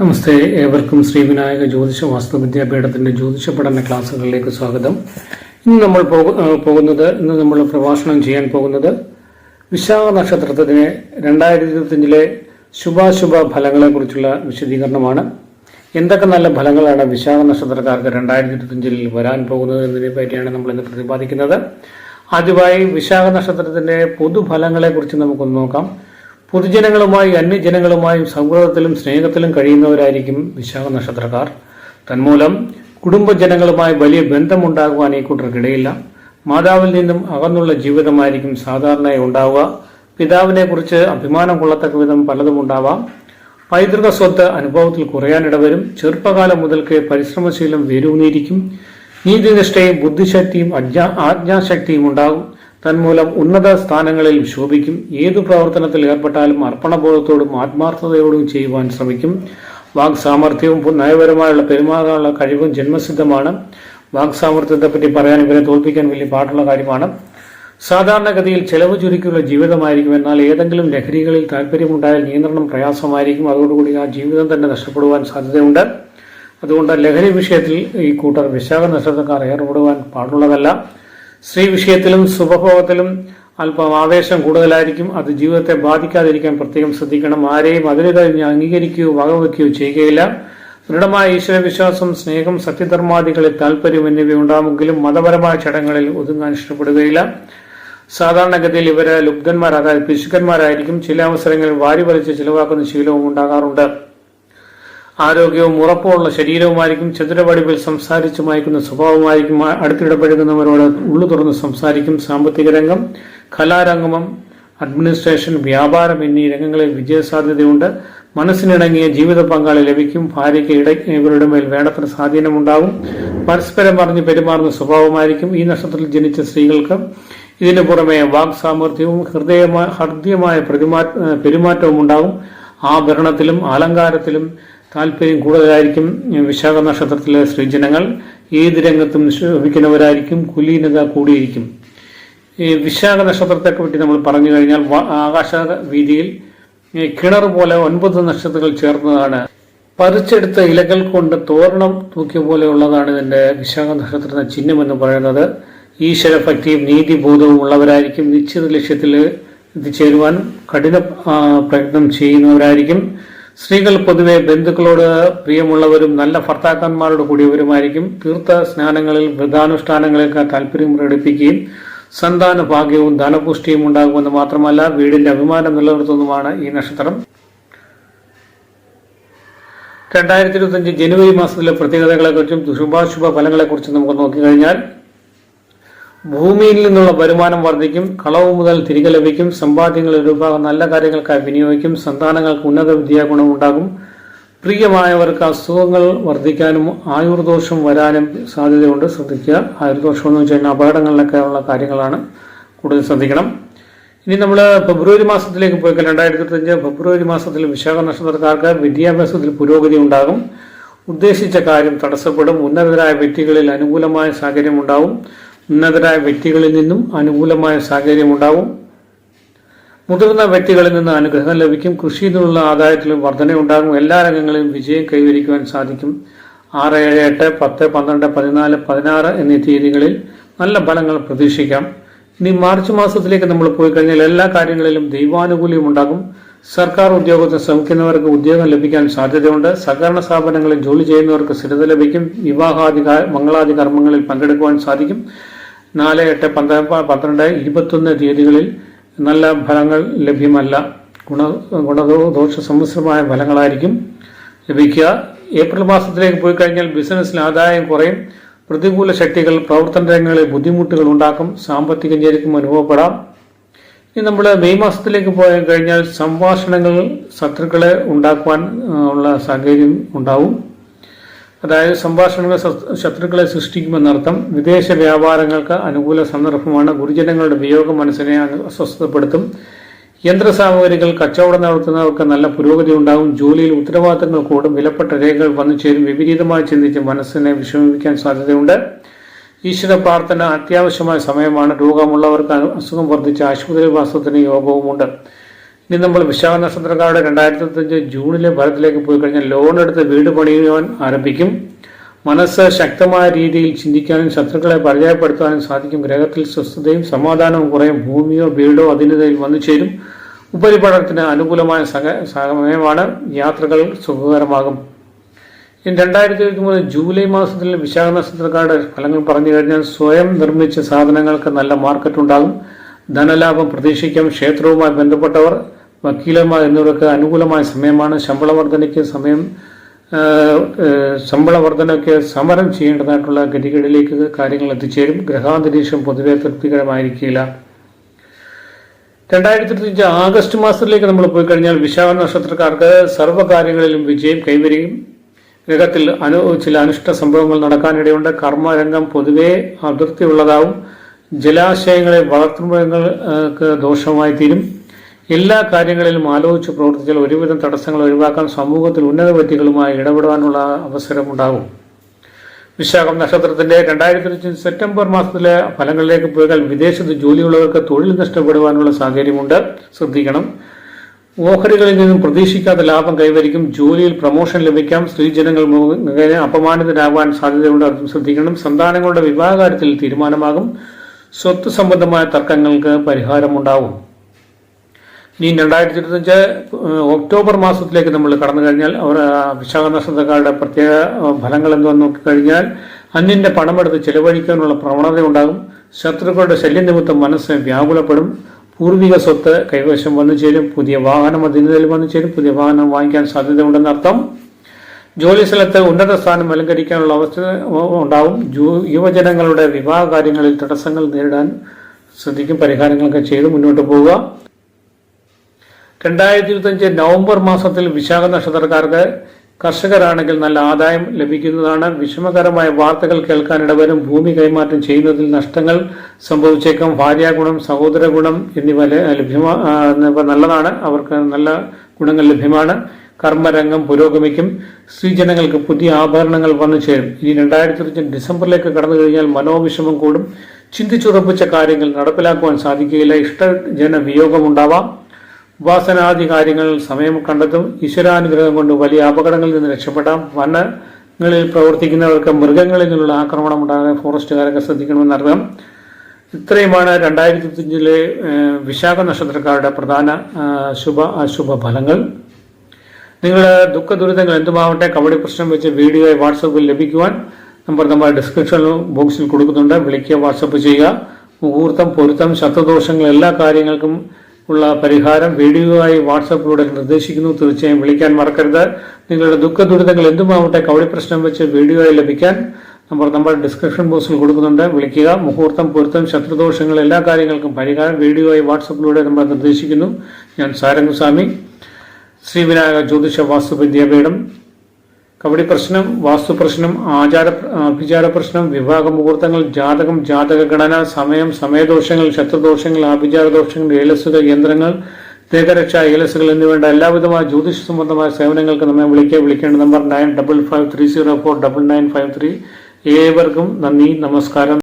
നമസ്തേ ഏവർക്കും ശ്രീ വിനായക ജ്യോതിഷ വാസ്തു വിദ്യാപീഠത്തിന്റെ ജ്യോതിഷ പഠന ക്ലാസ്സുകളിലേക്ക് സ്വാഗതം. ഇന്ന് നമ്മൾ പോകുന്നത് ഇന്ന് നമ്മൾ പ്രഭാഷണം ചെയ്യാൻ പോകുന്നത് വിശാഖ നക്ഷത്രത്തിന് രണ്ടായിരത്തി ഇരുപത്തിയഞ്ചിലെ ശുഭാശുഭ ഫലങ്ങളെ കുറിച്ചുള്ള വിശദീകരണമാണ്. എന്തൊക്കെ നല്ല ഫലങ്ങളാണ് വിശാഖ നക്ഷത്രക്കാർക്ക് രണ്ടായിരത്തി ഇരുപത്തിയഞ്ചിൽ വരാൻ പോകുന്നത് എന്നതിനെ പറ്റിയാണ് നമ്മൾ ഇന്ന് പ്രതിപാദിക്കുന്നത്. ആദ്യമായി വിശാഖ നക്ഷത്രത്തിന്റെ പൊതുഫലങ്ങളെ കുറിച്ച് നമുക്കൊന്ന് നോക്കാം. പൊതുജനങ്ങളുമായി അന്യജനങ്ങളുമായും സൗഹൃദത്തിലും സ്നേഹത്തിലും കഴിയുന്നവരായിരിക്കും വിശാഖ നക്ഷത്രക്കാർ. തന്മൂലം കുടുംബജനങ്ങളുമായി വലിയ ബന്ധമുണ്ടാകുവാൻ ഈ കൂട്ടർക്കിടയില്ല. മാതാവിൽ നിന്നും അകന്നുള്ള ജീവിതമായിരിക്കും സാധാരണയായി ഉണ്ടാവുക. പിതാവിനെ കുറിച്ച് അഭിമാനം കൊള്ളത്തക്ക വിധം പലതും ഉണ്ടാവാം. പൈതൃക സ്വത്ത് അനുഭവത്തിൽ കുറയാനിടവരും ചെറുപ്പകാലം മുതൽക്ക് പരിശ്രമശീലം വേരൂന്നിയിരിക്കും. നീതിനിഷ്ഠയും ബുദ്ധിശക്തിയും ആജ്ഞാശക്തിയും ഉണ്ടാകും. തന്മൂലം ഉന്നത സ്ഥാനങ്ങളിൽ ശോഭിക്കും. ഏതു പ്രവർത്തനത്തിൽ ഏർപ്പെട്ടാലും അർപ്പണബോധത്തോടും ആത്മാർത്ഥതയോടും ചെയ്യുവാൻ ശ്രമിക്കും. വാക് സാമർഥ്യവും പു- നയപരമായുള്ള പെരുമാറാനുള്ള കഴിവും ജന്മസിദ്ധമാണ്. വാക് സാമർഥ്യത്തെപ്പറ്റി പറയാൻ ഇവരെ തോൽപ്പിക്കാൻ വലിയ പാടുള്ള കാര്യമാണ്. സാധാരണഗതിയിൽ ചെലവ് ചുരുക്കിയുള്ള ജീവിതമായിരിക്കും. എന്നാൽ ഏതെങ്കിലും ലഹരികളിൽ താല്പര്യമുണ്ടായാൽ നിയന്ത്രണം പ്രയാസമായിരിക്കും. അതോടുകൂടി ആ ജീവിതം തന്നെ നഷ്ടപ്പെടുവാൻ സാധ്യതയുണ്ട്. അതുകൊണ്ട് ലഹരി വിഷയത്തിൽ ഈ കൂട്ടർ വിശാഖ നക്ഷത്രക്കാർ ഏർപ്പെടുവാൻ പാടുള്ളതല്ല. സ്ത്രീ വിഷയത്തിലും സുഖഭോഗത്തിലും അല്പം ആവേശം കൂടുതലായിരിക്കും. അത് ജീവിതത്തെ ബാധിക്കാതിരിക്കാൻ പ്രത്യേകം ശ്രദ്ധിക്കണം. ആരെയും അതിന് കഴിഞ്ഞ് അംഗീകരിക്കുകയോ വകവെക്കുകയോ ചെയ്യുകയില്ല. ദൃഢമായ ഈശ്വരവിശ്വാസം സ്നേഹം സത്യധർമാദികളിൽ താല്പര്യം എന്നിവ ഉണ്ടാകുമെങ്കിലും മതപരമായ ചടങ്ങുകളിൽ ഒതുങ്ങാൻ ഇഷ്ടപ്പെടുകയില്ല. സാധാരണഗതിയിൽ ഇവരെ ലുബ്ധന്മാർ അതായത് പിശുക്കന്മാരായിരിക്കും. ചില അവസരങ്ങളിൽ വാരി വലിച്ച് ചിലവാക്കുന്ന ശീലവും ഉണ്ടാകാറുണ്ട്. ആരോഗ്യവും ഉറപ്പുമുള്ള ശരീരവുമായിരിക്കും ചതുരവടിവിൽ സംസാരിച്ചു മയക്കുന്ന സ്വഭാവമായിരിക്കും അടുത്തിടപഴകുന്നവരോട് ഉള്ളു തുറന്ന് സംസാരിക്കും. സാമ്പത്തിക രംഗം കലാരംഗമം അഡ്മിനിസ്ട്രേഷൻ വ്യാപാരം എന്നീ രംഗങ്ങളിൽ വിജയസാധ്യതയുണ്ട്. മനസ്സിനിണങ്ങിയ ജീവിത പങ്കാളി ലഭിക്കും. ഭാര്യയ്ക്ക് ഇട ഇവരുടെ മേൽ വേണ്ടത്ര സ്വാധീനമുണ്ടാകും പരസ്പരം പറഞ്ഞ് പെരുമാറുന്ന സ്വഭാവമായിരിക്കും ഈ നക്ഷത്രത്തിൽ ജനിച്ച സ്ത്രീകൾക്ക്. ഇതിനു പുറമെ വാക് സാമർഥ്യവും ഹൃദയമായ ഹൃദ്യമായ പെരുമാറ്റവും ഉണ്ടാകും ആഭരണത്തിലും അലങ്കാരത്തിലും താല്പര്യം കൂടുതലായിരിക്കും വിശാഖ നക്ഷത്രത്തിലെ സ്ത്രീജനങ്ങൾ. ഏത് രംഗത്തും ശോഭിക്കുന്നവരായിരിക്കും. കുലീനത കൂടിയിരിക്കും. ഈ വിശാഖ നക്ഷത്രത്തെ പറ്റി നമ്മൾ പറഞ്ഞു കഴിഞ്ഞാൽ ആകാശ വീതിയിൽ കിണർ പോലെ ഒൻപത് നക്ഷത്രങ്ങൾ ചേർന്നതാണ്. പറിച്ചെടുത്ത ഇലകൾ കൊണ്ട് തോരണം തൂക്കിയ പോലെയുള്ളതാണ് ഇതിന്റെ വിശാഖ നക്ഷത്രത്തിന്റെ ചിഹ്നം എന്ന് പറയുന്നത്. ഈശ്വരഭക്തിയും നീതിബോധവും ഉള്ളവരായിരിക്കും. നിശ്ചിത ലക്ഷ്യത്തിൽ എത്തിച്ചേരുവാൻ കഠിന പ്രയത്നം ചെയ്യുന്നവരായിരിക്കും. സ്ത്രീകൾ പൊതുവെ ബന്ധുക്കളോട് പ്രിയമുള്ളവരും നല്ല ഭർത്താക്കന്മാരോട് കൂടിയവരുമായിരിക്കും. തീർത്ഥ സ്നാനങ്ങളിൽ വ്രതാനുഷ്ഠാനങ്ങളിലേക്ക് താല്പര്യം പ്രകടിപ്പിക്കുകയും സന്താന ഭാഗ്യവും ധനപുഷ്ടിയും ഉണ്ടാകുമെന്ന് മാത്രമല്ല വീടിന്റെ അഭിമാനം നിലനിർത്തുന്നതുമാണ് ഈ നക്ഷത്രം. രണ്ടായിരത്തി ഇരുപത്തഞ്ച് ജനുവരി മാസത്തിലെ പ്രത്യേകതകളെക്കുറിച്ചും ശുഭാശുഭ ഫലങ്ങളെക്കുറിച്ചും നമുക്ക് നോക്കിക്കഴിഞ്ഞാൽ ഭൂമിയിൽ നിന്നുള്ള വരുമാനം വർദ്ധിക്കും കളവ് മുതൽ തിരികെ ലഭിക്കും സമ്പാദ്യങ്ങൾ ഒരു ഭാഗം നല്ല കാര്യങ്ങൾക്കായി വിനിയോഗിക്കും സന്താനങ്ങൾക്ക് ഉന്നത വിദ്യാഗുണം ഉണ്ടാകും. പ്രിയമായവർക്ക് അസുഖങ്ങൾ വർദ്ധിക്കാനും ആയുർദോഷം വരാനും സാധ്യതയുണ്ട്. ശ്രദ്ധിക്കുക. ആയുർദോഷം എന്ന് വെച്ച് കഴിഞ്ഞാൽ അപകടങ്ങളിലൊക്കെ ഉള്ള കാര്യങ്ങളാണ് കൂടുതൽ ശ്രദ്ധിക്കണം. ഇനി നമ്മൾ ഫെബ്രുവരി മാസത്തിലേക്ക് പോയി രണ്ടായിരത്തി ഇരുപത്തഞ്ച് ഫെബ്രുവരി മാസത്തിൽ വിശാഖ നക്ഷത്രക്കാർക്ക് വിദ്യാഭ്യാസത്തിൽ പുരോഗതി ഉണ്ടാകും. ഉദ്ദേശിച്ച കാര്യം തടസ്സപ്പെടും. ഉന്നതരായ വ്യക്തികളിൽ അനുകൂലമായ സാഹചര്യം ഉണ്ടാവും ഉന്നതരായ വ്യക്തികളിൽ നിന്നും അനുകൂലമായ സാഹചര്യം ഉണ്ടാവും. മുതിർന്ന വ്യക്തികളിൽ നിന്ന് അനുഗ്രഹം ലഭിക്കും. കൃഷിയിൽ നിന്നുള്ള ആദായത്തിലും വർധനയുണ്ടാകും എല്ലാ രംഗങ്ങളിലും വിജയം കൈവരിക്കുവാൻ സാധിക്കും. ആറ് ഏഴ് എട്ട് പത്ത് പന്ത്രണ്ട് പതിനാല് പതിനാറ് എന്നീ തീയതികളിൽ നല്ല ഫലങ്ങൾ പ്രതീക്ഷിക്കാം. ഇനി മാർച്ച് മാസത്തിലേക്ക് നമ്മൾ പോയി കഴിഞ്ഞാൽ എല്ലാ കാര്യങ്ങളിലും ദൈവാനുകൂല്യം ഉണ്ടാകും. സർക്കാർ ഉദ്യോഗത്തിൽ ശ്രമിക്കുന്നവർക്ക് ഉദ്യോഗം ലഭിക്കാൻ സാധ്യതയുണ്ട്. സഹകരണ സ്ഥാപനങ്ങളിൽ ജോലി ചെയ്യുന്നവർക്ക് സ്ഥിരത ലഭിക്കും. വിവാഹാദി മംഗളാദി കർമ്മങ്ങളിൽ പങ്കെടുക്കുവാൻ സാധിക്കും. നാല് എട്ട് പന്ത്രണ്ട് പന്ത്രണ്ട് ഇരുപത്തൊന്ന് തീയതികളിൽ നല്ല ഫലങ്ങൾ ലഭ്യമല്ല. ഗുണ ഗുണദോ ദോഷ സമ്മിശ്രമായ ഫലങ്ങളായിരിക്കും ലഭിക്കുക. ഏപ്രിൽ മാസത്തിലേക്ക് പോയി കഴിഞ്ഞാൽ ബിസിനസ്സിൽ ആദായം കുറയും. പ്രതികൂല ശക്തികൾ പ്രവർത്തന രംഗങ്ങളിൽ ബുദ്ധിമുട്ടുകൾ ഉണ്ടാക്കും. സാമ്പത്തിക ഞെരുക്കം അനുഭവപ്പെടാം. ഇനി നമ്മൾ മെയ് മാസത്തിലേക്ക് പോയി കഴിഞ്ഞാൽ സംഭാഷണങ്ങൾ ശത്രുക്കളെ ഉണ്ടാക്കുവാൻ ഉള്ള സാഹചര്യം ഉണ്ടാവും. അതായത് സംഭാഷണങ്ങൾ ശത്രുക്കളെ സൃഷ്ടിക്കുമെന്നർത്ഥം വിദേശ വ്യാപാരങ്ങൾക്ക് അനുകൂല സന്ദർഭമാണ് ഗുരുജനങ്ങളുടെ വിയോഗം മനസ്സിനെ അസ്വസ്ഥപ്പെടുത്തും യന്ത്രസാമഗ്രികൾ കച്ചവടം നടത്തുന്നവർക്ക് നല്ല പുരോഗതി ഉണ്ടാകും. ജോലിയിൽ ഉത്തരവാദിത്തങ്ങൾ കൂടും. വിലപ്പെട്ട രേഖകൾ വന്നു ചേരും. വിപരീതമായി ചിന്തിച്ച് മനസ്സിനെ വിഷമിപ്പിക്കാൻ സാധ്യതയുണ്ട്. ഈശ്വര പ്രാർത്ഥന അത്യാവശ്യമായ സമയമാണ്. രോഗമുള്ളവർക്ക് അസുഖം വർദ്ധിച്ച ആശുപത്രി വാസത്തിന് യോഗവുമുണ്ട്. ഇനി നമ്മൾ വിശാഖ നക്ഷത്രക്കാരുടെ രണ്ടായിരത്തി ഇരുപത്തഞ്ച് ജൂണിലെ ഫലത്തിലേക്ക് പോയി കഴിഞ്ഞാൽ ലോൺ എടുത്ത് വീട് പണിയുവാൻ ആരംഭിക്കും. മനസ്സ് ശക്തമായ രീതിയിൽ ചിന്തിക്കാനും ശത്രുക്കളെ പരിചയപ്പെടുത്താനും സാധിക്കും. ഗ്രഹത്തിൽ സ്വസ്ഥതയും സമാധാനവും കുറയും ഭൂമിയോ വീടോ അധീനതയിൽ വന്നു ചേരും. ഉപരിപഠനത്തിന് അനുകൂലമായ സമയമാണ് യാത്രകൾ സുഖകരമാകും. ഇനി രണ്ടായിരത്തി ഇരുപത്തി മൂന്ന് ജൂലൈ മാസത്തിൽ വിശാഖ നക്ഷത്രക്കാരുടെ ഫലങ്ങൾ പറഞ്ഞു കഴിഞ്ഞാൽ സ്വയം നിർമ്മിച്ച സാധനങ്ങൾക്ക് നല്ല മാർക്കറ്റ് ഉണ്ടാകും. ധനലാഭം പ്രതീക്ഷിക്കാം. ക്ഷേത്രവുമായി ബന്ധപ്പെട്ടവർ വക്കീലന്മാർ എന്നിവർക്ക് അനുകൂലമായ സമയമാണ്. ശമ്പള വർധനയ്ക്ക് സമയം ശമ്പള വർധനയ്ക്ക് സമരം ചെയ്യേണ്ടതായിട്ടുള്ള ഗതികളിലേക്ക് കാര്യങ്ങൾ എത്തിച്ചേരും. ഗ്രഹാന്തരീക്ഷം പൊതുവെ തൃപ്തികരമായിരിക്കില്ല. രണ്ടായിരത്തി ഇരുപത്തിയഞ്ച് ആഗസ്റ്റ് മാസത്തിലേക്ക് നമ്മൾ പോയി കഴിഞ്ഞാൽ വിശാഖ നക്ഷത്രക്കാർക്ക് സർവകാര്യങ്ങളിലും വിജയം കൈവരിക്കും ഗ്രഹത്തിൽ അനു ചില അനിഷ്ട സംഭവങ്ങൾ നടക്കാനിടയുണ്ട്. കർമ്മരംഗം പൊതുവെ അതിർത്തിയുള്ളതാവും ജലാശയങ്ങളെ വളർത്തുമൃഗങ്ങൾക്ക് ദോഷമായി തീരും. എല്ലാ കാര്യങ്ങളിലും ആലോചിച്ച് പ്രവർത്തിച്ചാൽ ഒരുവിധം തടസ്സങ്ങൾ ഒഴിവാക്കാൻ സമൂഹത്തിൽ ഉന്നത വ്യക്തികളുമായി ഇടപെടാനുള്ള അവസരമുണ്ടാകും വിശാഖം നക്ഷത്രത്തിന്റെ രണ്ടായിരത്തി സെപ്റ്റംബർ മാസത്തിലെ ഫലങ്ങളിലേക്ക് പോയാൽ വിദേശത്ത് ജോലിയുള്ളവർക്ക് തൊഴിൽ നഷ്ടപ്പെടുവാനുള്ള സാഹചര്യമുണ്ട്. ശ്രദ്ധിക്കണം. ഓഹരികളിൽ നിന്നും പ്രതീക്ഷിക്കാത്ത ലാഭം കൈവരിക്കും. ജോലിയിൽ പ്രൊമോഷൻ ലഭിക്കാം. സ്ത്രീജനങ്ങൾ മുഖേന അപമാനിതരാകാൻ സാധ്യതയുണ്ട്. അതും ശ്രദ്ധിക്കണം. സന്താനങ്ങളുടെ വിവാഹകാര്യത്തിൽ തീരുമാനമാകും. സ്വത്ത് സംബന്ധമായ തർക്കങ്ങൾക്ക് പരിഹാരമുണ്ടാവും ഇനി രണ്ടായിരത്തി ഇരുപത്തഞ്ച് ഒക്ടോബർ മാസത്തിലേക്ക് നമ്മൾ കടന്നു കഴിഞ്ഞാൽ അവർ വിശാഖ നക്ഷത്രക്കാരുടെ പ്രത്യേക ഫലങ്ങൾ എന്തെന്ന് നോക്കിക്കഴിഞ്ഞാൽ അന്യന്റെ പണമെടുത്ത് ചെലവഴിക്കാനുള്ള പ്രവണത ഉണ്ടാകും ശത്രുക്കളുടെ ശല്യം നിമിത്തം മനസ്സ് വ്യാകുലപ്പെടും. പൂർവിക സ്വത്ത് കൈവശം വന്നു ചേരും. പുതിയ വാഹനം അതിനിടയിൽ വന്നു ചേരും. പുതിയ വാഹനം വാങ്ങിക്കാൻ സാധ്യതയുണ്ടെന്ന് അർത്ഥം. ജോലി സ്ഥലത്ത് ഉന്നത സ്ഥാനം അലങ്കരിക്കാനുള്ള അവസ്ഥ ഉണ്ടാവും. യുവജനങ്ങളുടെ വിവാഹ കാര്യങ്ങളിൽ തടസ്സങ്ങൾ നേരിടാൻ ശ്രദ്ധിക്കും. പരിഹാരങ്ങളൊക്കെ ചെയ്ത് മുന്നോട്ട് പോവുക. രണ്ടായിരത്തി ഇരുപത്തഞ്ച് നവംബർ മാസത്തിൽ വിശാഖ നക്ഷത്രക്കാർക്ക് കർഷകരാണെങ്കിൽ നല്ല ആദായം ലഭിക്കുന്നതാണ്. വിഷമകരമായ വാർത്തകൾ കേൾക്കാനിടവരും ഭൂമി കൈമാറ്റം ചെയ്യുന്നതിൽ നഷ്ടങ്ങൾ സംഭവിച്ചേക്കാം. ഭാര്യ ഗുണം സഹോദര ഗുണം എന്നിവ ലഭ്യമാ നല്ലതാണ്. അവർക്ക് നല്ല ഗുണങ്ങൾ ലഭ്യമാണ്. കർമ്മരംഗം പുരോഗമിക്കും. സ്ത്രീജനങ്ങൾക്ക് പുതിയ ആഭരണങ്ങൾ വന്നു ചേരും. ഇനി രണ്ടായിരത്തി ഇരുപത്തി ഡിസംബറിലേക്ക് കടന്നു കഴിഞ്ഞാൽ മനോവിഷമം കൂടും. ചിന്തിച്ചുറപ്പിച്ച കാര്യങ്ങൾ നടപ്പിലാക്കുവാൻ സാധിക്കുകയില്ല. ഇഷ്ടജന വിയോഗമുണ്ടാവാം ഉപാസനാദി കാര്യങ്ങൾ സമയം കണ്ടെത്തും. ഈശ്വരാനുഗ്രഹം കൊണ്ട് വലിയ അപകടങ്ങളിൽ നിന്ന് രക്ഷപ്പെടാം. വനങ്ങളിൽ പ്രവർത്തിക്കുന്നവർക്ക് മൃഗങ്ങളിൽ നിന്നുള്ള ആക്രമണം ഉണ്ടാകാൻ ഫോറസ്റ്റുകാരൊക്കെ ശ്രദ്ധിക്കണമെന്നർത്ഥം ഇത്രയുമാണ് രണ്ടായിരത്തി ഇരുപത്തിയഞ്ചിലെ വിശാഖ നക്ഷത്രക്കാരുടെ പ്രധാന ശുഭ അശുഭ ഫലങ്ങൾ. നിങ്ങളുടെ ദുഃഖ ദുരിതങ്ങൾ എന്തുമാവട്ടെ കബഡി പ്രശ്നം വെച്ച് വീഡിയോയെ വാട്സപ്പിൽ ലഭിക്കുവാൻ നമ്പർ നമ്മൾ ഡിസ്ക്രിപ്ഷൻ ബോക്സിൽ കൊടുക്കുന്നുണ്ട്. വിളിക്കുക വാട്സപ്പ് ചെയ്യുക. മുഹൂർത്തം പൊരുത്തം ശത്രുദോഷങ്ങൾ എല്ലാ കാര്യങ്ങൾക്കും ഉള്ള പരിഹാരം വീഡിയോയായി വാട്സപ്പിലൂടെ നിർദ്ദേശിക്കുന്നു. തീർച്ചയായും വിളിക്കാൻ മറക്കരുത്. നിങ്ങളുടെ ദുഃഖ ദുരിതങ്ങൾ എന്തുമാവട്ടെ കവടി പ്രശ്നം വെച്ച് വീഡിയോയായി ലഭിക്കാൻ നമ്പർ നമ്മൾ ഡിസ്ക്രിപ്ഷൻ ബോക്സിൽ കൊടുക്കുന്നുണ്ട്. വിളിക്കുക. മുഹൂർത്തം പൊരുത്തം ശത്രുദോഷങ്ങൾ എല്ലാ കാര്യങ്ങൾക്കും പരിഹാരം വീഡിയോയായി വാട്സപ്പിലൂടെ നമ്മൾ നിർദ്ദേശിക്കുന്നു. ഞാൻ സാരംഗസ്വാമി ശ്രീവിനായക ജ്യോതിഷ വാസ്തു വിദ്യാപീഠം കബഡി പ്രശ്നം വാസ്തു പ്രശ്നം ആചാര അഭിചാര പ്രശ്നം വിവാഹ മുഹൂർത്തങ്ങൾ ജാതകം ജാതക ഘടന സമയം സമയദോഷങ്ങൾ ശത്രുദോഷങ്ങൾ ആഭിചാര ദോഷങ്ങൾ ഏലസുക യന്ത്രങ്ങൾ ദേഹരക്ഷ ഏലസുകൾ എന്നിവയുടെ എല്ലാവിധമായ ജ്യോതിഷ സംബന്ധമായ സേവനങ്ങൾക്ക് നമ്മെ വിളിക്കുക വിളിക്കേണ്ട number nine double five three zero four double nine five three. ഏവർക്കും നന്ദി നമസ്കാരം.